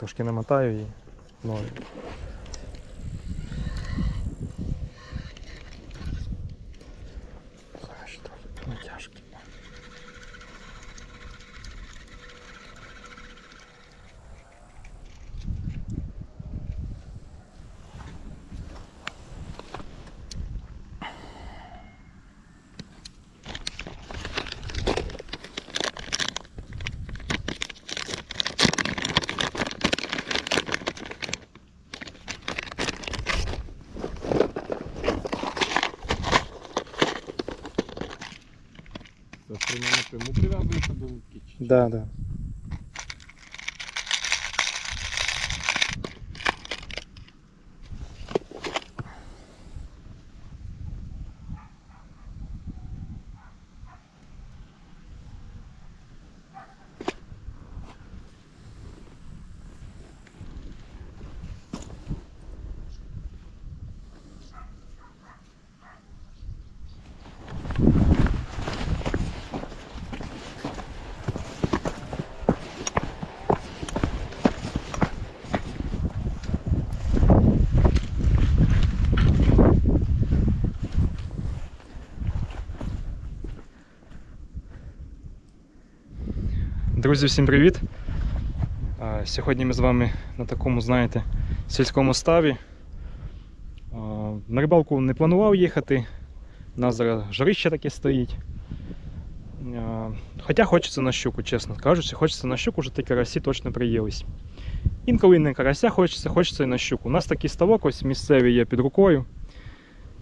трошки намотаю і нові. Зараз ще трохи натяжки. Це ж прямо напряму прив'язується до луки. чи- Да, да. Друзі, всім привіт! Сьогодні ми з вами на такому, знаєте, сільському ставі. На рибалку не планував їхати. У нас зараз жарище таке стоїть. Хоча хочеться на щуку, чесно кажучи, хочеться на щуку, вже ті карасі точно приїлись. Інколи не карася хочеться, хочеться і на щуку. У нас такий ставок ось місцевий є під рукою.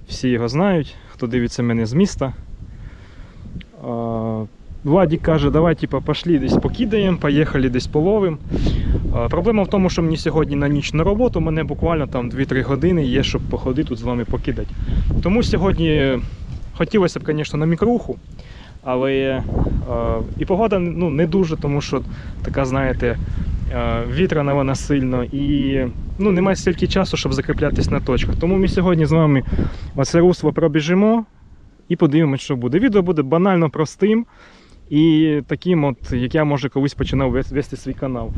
Всі його знають, хто дивиться мене з міста. А, Владик каже, давай типа, пошли десь покидаємо, поїхали десь половим. Проблема в тому, що мені сьогодні на ніч на роботу, мене буквально там 2-3 години є, щоб походити тут з вами покидати. Тому сьогодні хотілося б, звісно, на мікруху, але і погода ну, не дуже, тому що така, знаєте, вітряна вона сильно і ну, немає стільки часу, щоб закріплятись на точках. Тому ми сьогодні з вами оце русло пробіжимо і подивимось, що буде. Відео буде банально простим. І таким, от, як я може колись починав вес- вести свій канал.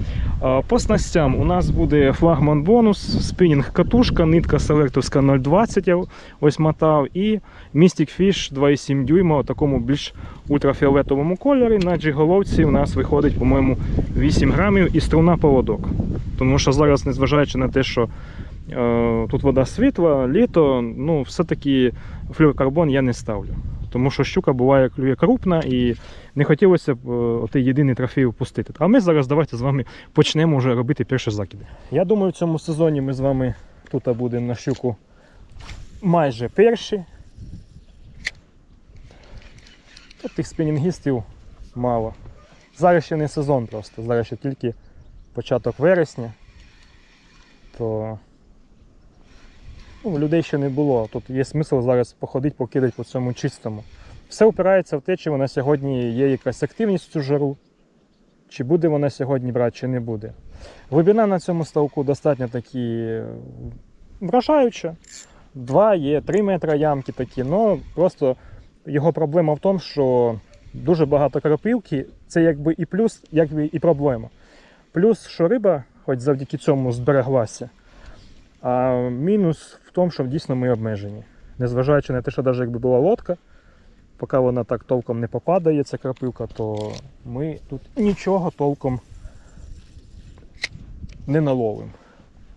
По снастям у нас буде флагман бонус, спінінг катушка, нитка селектовська 0,20 ось мотав, і Mystic Fish 2,7 дюйма у такому більш ультрафіолетовому кольорі. На джиголовці у нас виходить, по-моєму, 8 грамів і струна поводок. Тому що зараз, незважаючи на те, що е, тут вода світла, літо, ну, все-таки флюорокарбон я не ставлю. Тому що щука буває клює крупна і не хотілося б е, отий єдиний трофей впустити. А ми зараз давайте з вами почнемо вже робити перші закиди. Я думаю, в цьому сезоні ми з вами тут будемо на щуку майже перші. Тут тих спінінгістів мало. Зараз ще не сезон просто, зараз ще тільки початок вересня. То ну, людей ще не було. Тут є смисл зараз походити, покидати по цьому чистому. Все опирається в те, чи вона сьогодні є якась активність в цю жару, чи буде вона сьогодні брати, чи не буде. Глибина на цьому ставку достатньо такі е, вражаюча. Два є 3 метри ямки такі, але просто його проблема в тому, що дуже багато крапивки, це якби і плюс, якби і проблема. Плюс, що риба, хоч завдяки цьому збереглася, а мінус в тому, що дійсно ми обмежені. Незважаючи на те, що навіть якби була лодка, поки вона так толком не попадає, ця крапивка, то ми тут нічого толком не наловимо.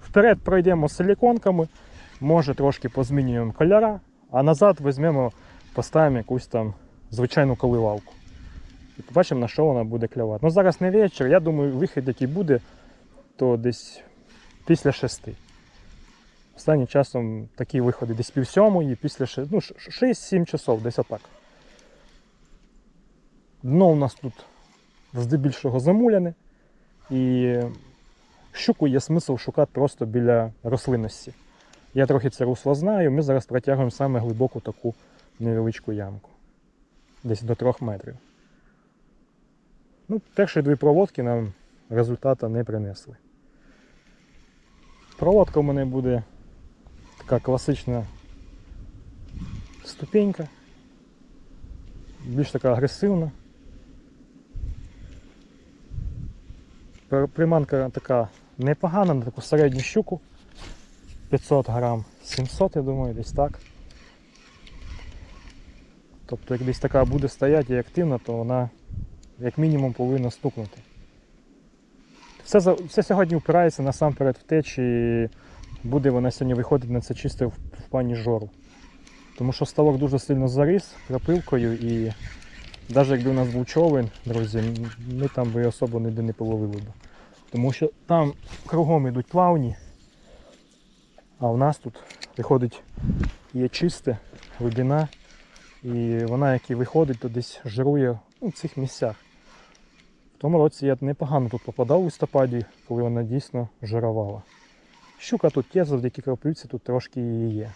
Вперед пройдемо з силіконками, може трошки позмінюємо кольора, а назад візьмемо, поставимо якусь там звичайну коливалку. І побачимо, на що вона буде клювати. Ну зараз не вечір, я думаю, вихід, який буде, то десь після шести. Останнім часом такі виходи десь пів сьомої, після ши- ну, 6-7 часов, десь отак. Дно у нас тут здебільшого замуляне. І щуку є смисл шукати просто біля рослинності. Я трохи це русло знаю, ми зараз протягуємо саме глибоку таку невеличку ямку. Десь до 3 метрів. Ну, перші дві проводки нам результату не принесли. Проводка у мене буде така класична ступенька, більш така агресивна. Приманка така Непогано на таку середню щуку. 500 грам, 700, я думаю, десь так. Тобто, як десь така буде стояти і активна, то вона як мінімум повинна стукнути. Все, все сьогодні впирається насамперед в те, чи буде вона сьогодні виходити на це чисто в, в плані жору. Тому що ставок дуже сильно заріс пропилкою і навіть якби у нас був човен, друзі, ми там би особо ніде не половили б. Тому що там кругом йдуть плавні, а в нас тут виходить є чисте, глибина, і вона, як і виходить, то десь жирує ну, в цих місцях. В тому році я непогано тут попадав у листопаді, коли вона дійсно жирувала. Щука тут є, завдяки крапивці тут трошки її є.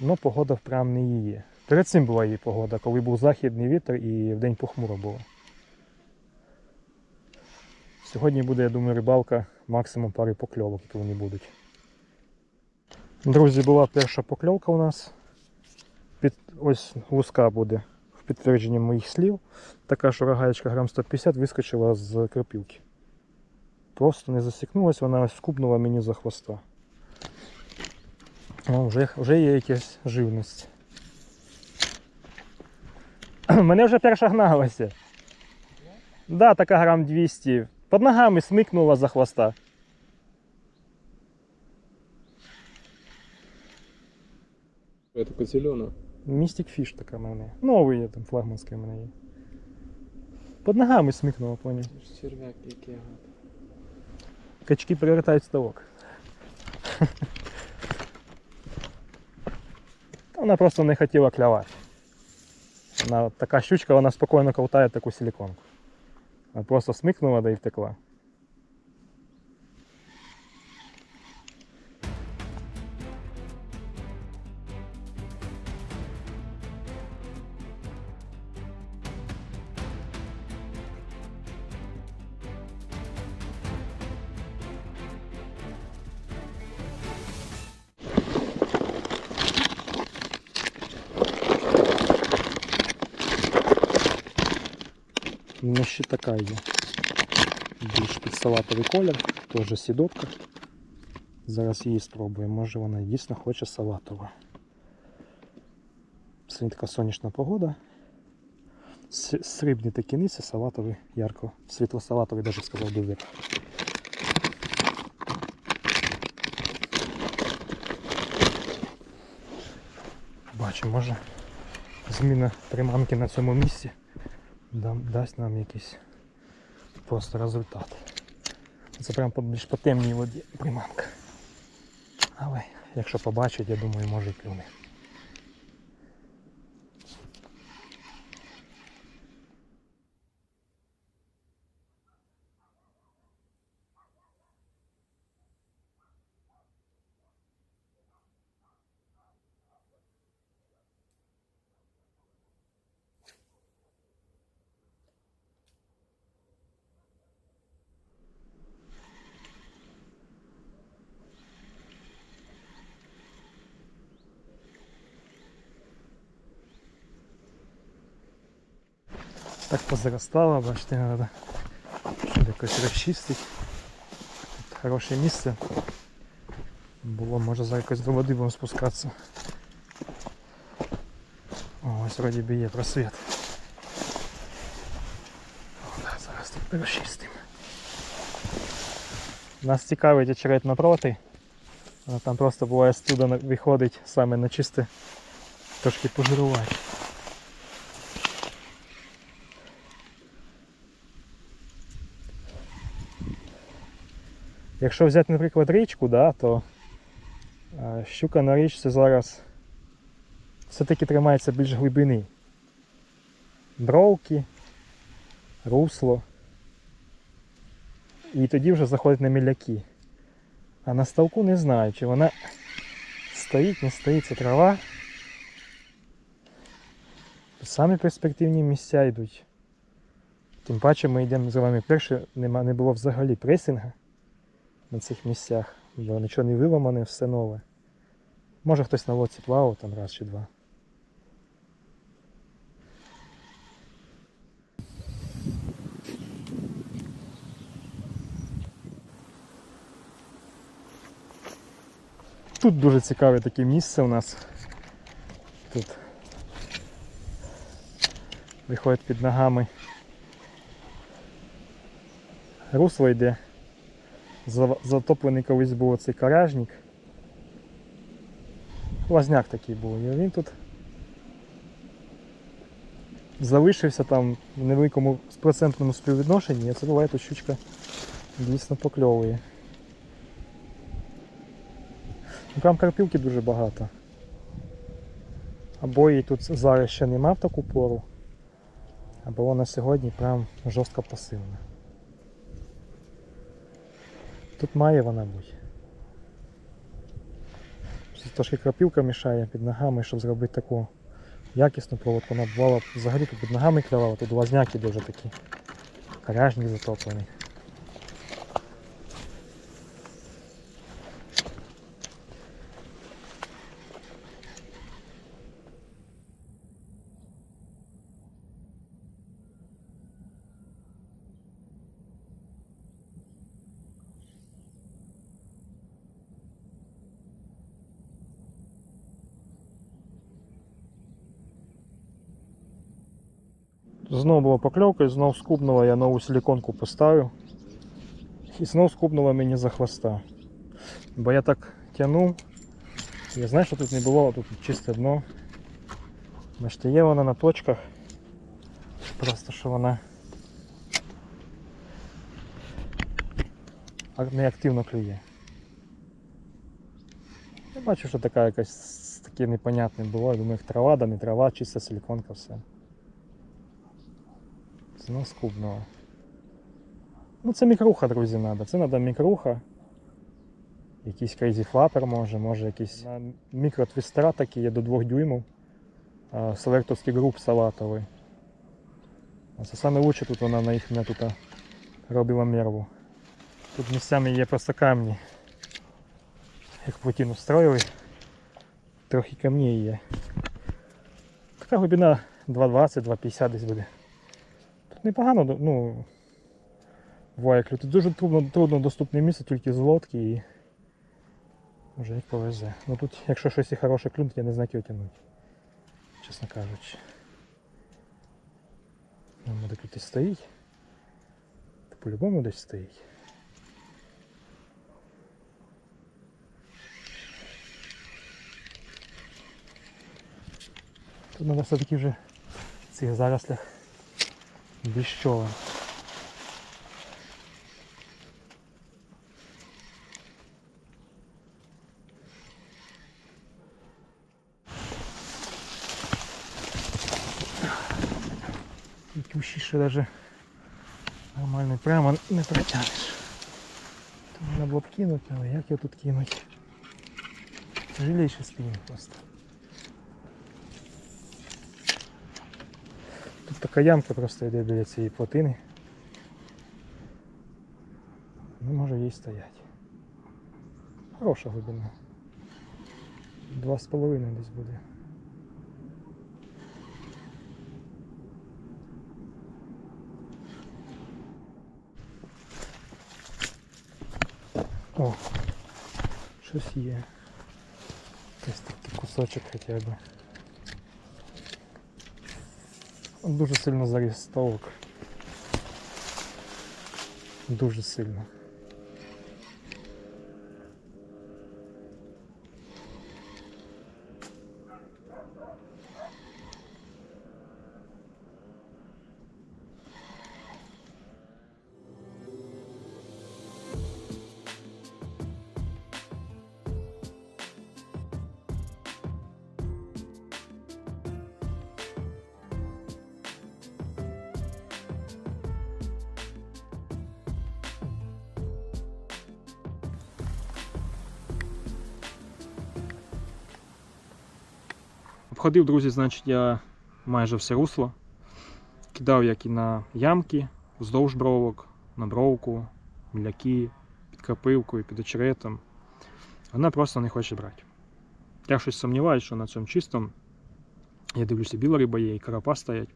Ну, погода прям не її. Перед цим була її погода, коли був західний вітер і вдень похмуро було. Сьогодні буде, я думаю, рибалка максимум пари покльовок, які вони будуть. Друзі, була перша покльовка у нас. Під, ось луска буде в підтвердженні моїх слів. Така що рогаєчка грам 150 вискочила з крапівки. Просто не засікнулась, вона скупнула мені за хвоста. О, вже, вже є якась живність. Мене вже перша гналася. Да, така грам 200. Под ногами смикнула за хвоста. Это така зелена. Містик фіш така в мене. Новий є там флагманський в мене є. Под ногами смикнула, поняв. Червяк який. Качки перевертають ставок. Та Вона просто не хотіла клявати. Вона така щучка, вона спокійно ковтає таку силіконку. Вона просто смикнула да і втекла. У ще така є. Більш під салатовий колір, теж сідотка. Зараз її спробуємо. Може вона дійсно хоче салатова. Сьогодні така сонячна погода. Срібні такі ниці, салатовий, ярко, світло-салатовий, навіть сказав вверх. Бачу, може зміна приманки на цьому місці дасть нам якийсь просто результат. Це прям більш по темній воді приманка. Але якщо побачить, я думаю, може і клюне. Так позаростало, бачите, треба щоб якось розчистити. Тут хороше місце. Було, може зараз якось до води будемо спускатися. О, ось вроді би є просвіт. Зараз тут розчистимо. Нас цікавить очерет напроти. Там просто буває студа виходить саме на чисте трошки пожирувати. Якщо взяти, наприклад, річку, да, то е, щука на річці зараз все-таки тримається більш глибини. Бровки, русло. І тоді вже заходить на міляки. А на ставку не знаю, чи вона стоїть, не стоїть, це трава. Самі перспективні місця йдуть. Тим паче ми йдемо з вами перше, не було взагалі пресінга на цих місцях, бо нічого не виламане, все нове. Може хтось на лодці плавав там раз чи два. Тут дуже цікаве таке місце у нас. Тут виходить під ногами. Русло йде за- Затоплений колись був оцей каражник. Лазняк такий був. І він тут залишився там в невеликому процентному співвідношенні, і це буває тут щучка дійсно покльовує. Ну, Прям карпівки дуже багато. Або її тут зараз ще нема в таку пору, або вона сьогодні прям жорстко пасивна. Тут має вона бути. Трошки крапівка мішає під ногами, щоб зробити таку якісну проводку. Вона бувала взагалі під ногами клявала, тут лазняки дуже такі. Коряжник затоплений. Знову була покльовка, і знов скубнула, я нову силіконку поставив. І знов скубнула мені за хвоста. Бо я так тягнув. Я знаю, що тут не було, тут чисте дно. Бачите, є вона на точках. Просто що вона ак- неактивно клює. Я бачу, що така якась таке непонятне було. Я думаю, трава, да не трава, чиста силіконка, все. Знов скубнуло. Ну це мікруха, друзі, треба. Це треба мікруха. Якийсь crazy flapper може, може якийсь мікротвістера такі є до 2 дюймів. А, Селекторський груп салатовий. Це саме лучше тут вона на їх мене тут робила мерву. Тут місцями є просто камні. Як плотину устроїли. Трохи камней є. Така глибина 2,20-2,50 десь буде. Непогано, ну, буває клю. Тут дуже трудно, трудно доступне місце тільки з лодки і може як повезе. Ну тут, якщо щось і хороше клюнуть, я не знаю, як його тягнути. Чесно кажучи. Ну, буде тут і стоїть. По-любому десь стоїть. Тут треба все-таки вже в цих зарослях чого. І кущі ще даже нормально прямо не протягнеш. Треба було б кинути, але як його тут кинути? Жалейший спінінг просто. Така ямка просто йде біля цієї плотини. Не може їй стояти. Хороша глибина. Два з половиною десь буде. О, щось є. Якийсь такий кусочок хоча б. Дуже сильно заріс ставок. Дуже сильно. Обходив, друзі, значить, я майже все русло. Кидав як і на ямки, вздовж бровок, на бровку, мляки, під крапивкою, під очеретом. Вона просто не хоче брати. Я щось сумніваюся, що на цьому чистому. Я дивлюся, біла риба є і карапа стоять.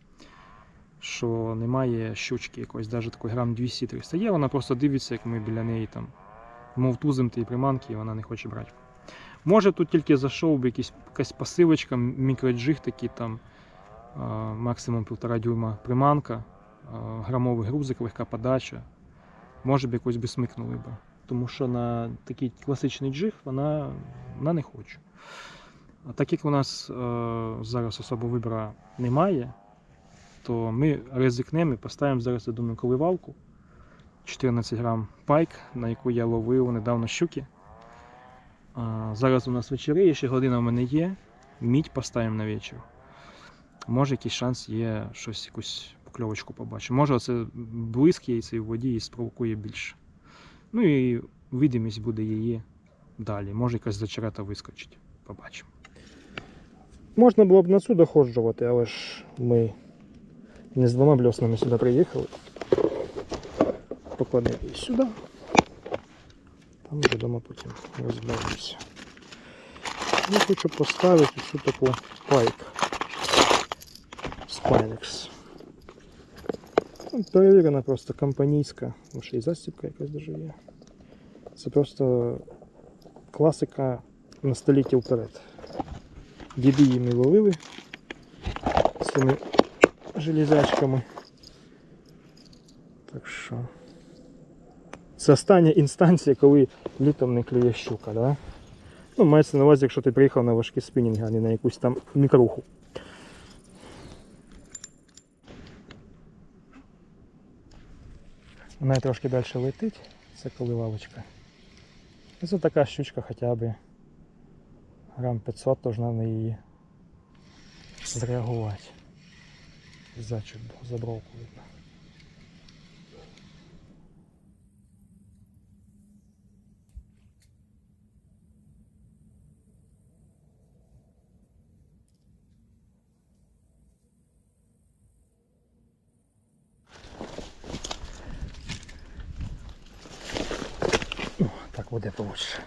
Що немає щучки якоїсь, навіть такої грам 200-300. Є, вона просто дивиться, як ми біля неї там мов тузим тієї приманки, і вона не хоче брати. Може тут тільки зайшов би якийсь, якась пасивочка, мікроджиг такий там, максимум півтора дюйма приманка, грамовий грузик, легка подача. Може б якось би смикнули би. Тому що на такий класичний джиг вона, вона не хоче. А так як у нас е, зараз особо вибора немає, то ми ризикнемо і поставимо зараз, я думаю, коливалку 14 грам пайк, на яку я ловив недавно щуки. Зараз у нас вечори, ще година в мене є. Мідь поставимо на вечір. Може якийсь шанс є щось, якусь покльовочку побачимо. Може це блиск є цей в воді і спровокує більше. Ну і видимість буде її далі. Може якась зачерета вискочить. Побачимо. Можна було б на цю доходжувати, але ж ми не з двома бльоснами сюди приїхали. Покладемо її сюди. Там вже дома потім розберемося. Я хочу поставити цю таку пайк. Spinex. Ну, Перевірена просто компанійська, може і застібка якась даже є. Це просто класика на століття вперед. Діди їми ловили з цими железячками. Так що. Це остання інстанція, коли літом не клює щука, да? Ну, мається на увазі, якщо ти приїхав на важкі спінінги, а не на якусь там мікруху. Вона трошки далі летить, це коливалочка. І Це така щучка хоча б грам 500 должна на її зреагувати. Зачіп забровку видно. О, Так буде получше.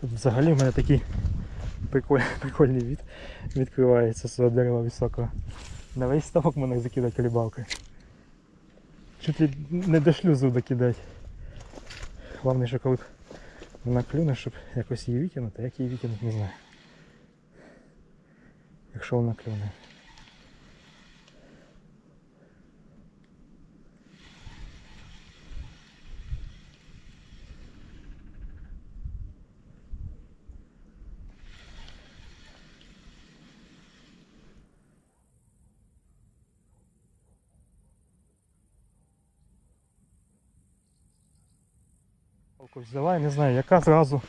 Тут взагалі в мене такий прикольний, прикольний від відкривається з дерева високого. На весь ставок мене закидати колібалкою. Чуть ли не до шлюзу докидати. Головне, що коли вона клюне, щоб якось її викинути, як її викинути, не знаю. Якщо вона клюне. Палку взяла, я не знаю, яка зразу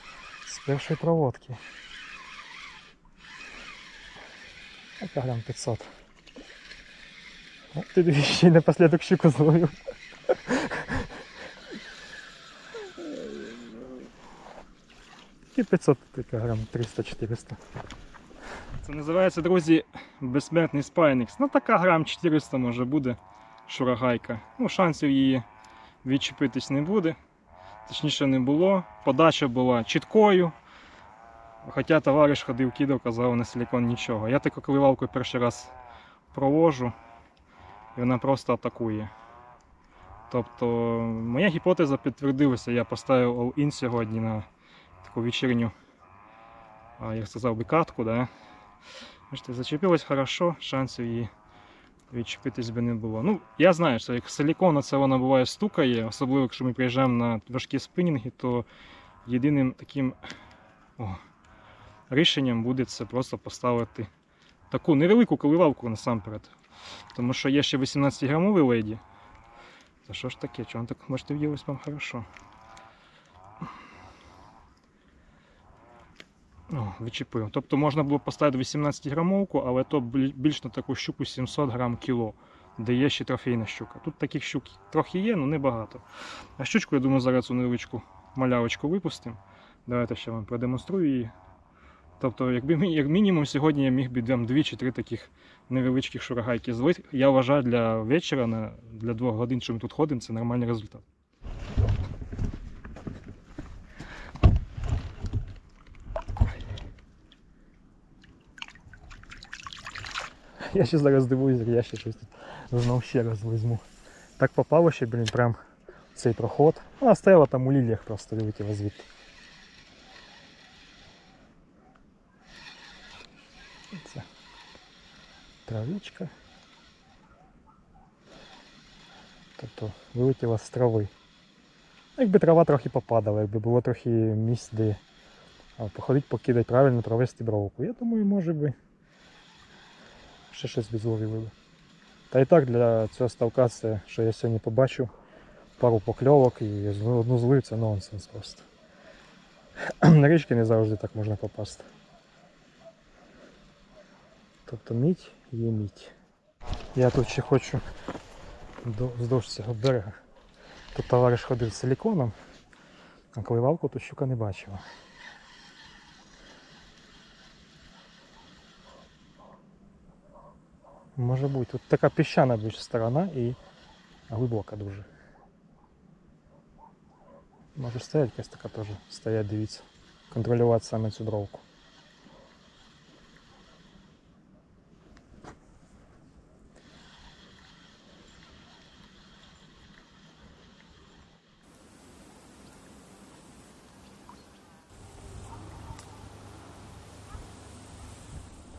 з першої проводки. Яка грам 500. О, ти ще й напослідок щуку зловив. І 500 така грам 300-400. Це називається, друзі, безсмертний спайникс. Ну така грам 400 може буде шурагайка. Ну, шансів її відчепитись не буде. Точніше не було. Подача була чіткою. Хоча товариш ходив кидав, казав на силікон нічого. Я таку коливалку перший раз провожу і вона просто атакує. Тобто моя гіпотеза підтвердилася. Я поставив all-in сьогодні на таку вечірню, а, я сказав би катку, да? Бачите, зачепилось хорошо, шансів її відчепитись би не було. Ну, я знаю, що як силікон це вона буває стукає, особливо якщо ми приїжджаємо на важкі спинінги, то єдиним таким о, рішенням буде це просто поставити таку невелику коливалку насамперед. Тому що є ще 18 грамовий леді. Та що ж таке? Чого так можете в'їлось вам хорошо? О. Тобто можна було поставити 18 грамовку, але то більш на таку щуку 700 грам кіло, де є ще трофейна щука. Тут таких щук трохи є, але небагато. А щучку, я думаю, зараз цю невеличку малявочку випустимо. Давайте ще вам продемонструю її. Тобто, якби як мінімум сьогодні я міг би там 2 чи 3 таких невеличких шурагайки злити. Я вважаю для вечора, для 2 годин, що ми тут ходимо, це нормальний результат. Я ще зараз дивуюся, я ще щось тут знов ще раз візьму. Так попало ще, блін, прям в цей проход. Вона стояла там у ліліях просто вилетіла звідти. Це травичка. Тобто вилетіла з трави. Якби трава трохи попадала, якби було трохи місць, де походить, покидати, правильно провести бровку. Я думаю, може би ще щось б зловили. Та і так для цього ставка це, що я сьогодні побачив, пару покльовок і одну злив це нонсенс просто. На річки не завжди так можна попасти. Тобто мідь є мідь. Я тут ще хочу вздовж цього берега. Тут товариш ходив з силіконом, а коливалку тут щука не бачила. Може бути, тут така піщана більш сторона і глибока дуже. Може стоять якась така теж стоять, дивіться. Контролювати саме цю дровку.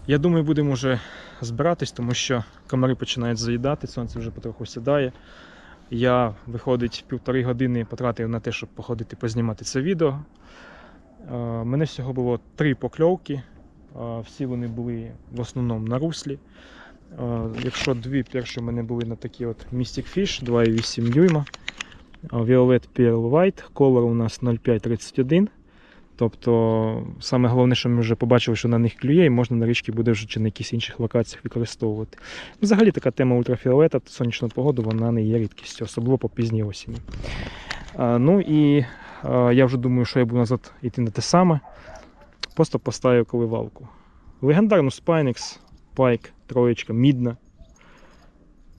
Я думаю, будемо вже збиратись, тому що комари починають заїдати, сонце вже потроху сідає. Я, виходить, півтори години потратив на те, щоб походити познімати це відео. Е, Мене всього було три покльовки. Е, Всі вони були в основному на руслі. Е, Якщо дві перші в мене були на такі от Mystic Fish 2,8 дюйма. Violet Pearl White, колор у нас 0,531. Тобто, саме головне, що ми вже побачили, що на них клює, і можна на річці буде вже чи на якихось інших локаціях використовувати. Взагалі така тема ультрафіолета, сонячну погоду, вона не є рідкістю, особливо по пізній осені. Ну і я вже думаю, що я буду назад йти на те саме. Просто поставив коливалку. Легендарну Spynex, Pike, троєчка, мідна.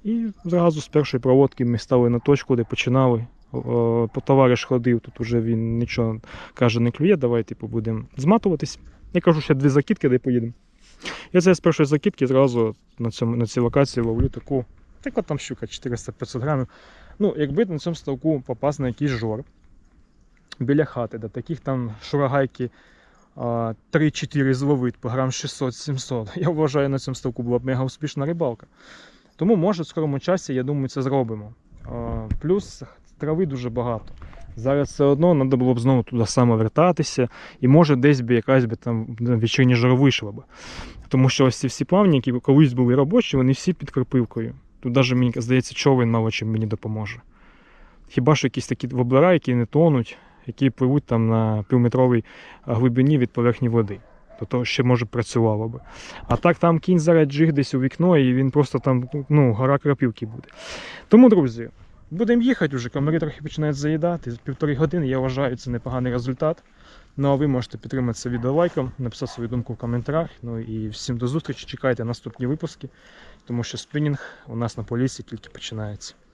І зразу з першої проводки ми стали на точку, де починали. О, По товариш ходив, тут уже він нічого каже, не клює, давай типу, будемо зматуватись. Я кажу, ще дві закидки, де поїдемо. Я це з першої закидки зразу на, цьому, на цій локації ловлю таку, така там щука 400-500 грамів. Ну, якби на цьому ставку попасти на якийсь жор біля хати, де таких там шурагайки 3-4 зловить по грам 600-700, я вважаю, на цьому ставку була б мега успішна рибалка. Тому, може, в скорому часі, я думаю, це зробимо. Плюс трави дуже багато. Зараз все одно треба було б знову туди саме вертатися, і може десь би якась би там вечірня жара вийшла б. Тому що ось ці всі плавні, які колись були робочі, вони всі під крапивкою. Тут навіть мені здається, човен мало чим мені допоможе. Хіба що якісь такі воблера, які не тонуть, які пливуть там на півметровій глибині від поверхні води. То то ще може працювало би. А так там кінь зараз джиг десь у вікно, і він просто там ну, гора крапівки буде. Тому, друзі, Будемо їхати вже, комари трохи починають заїдати. За півтори години я вважаю, це непоганий результат. Ну а ви можете підтримати це відео лайком, написати свою думку в коментарях. Ну і всім до зустрічі. Чекайте наступні випуски, тому що спінінг у нас на полісі тільки починається.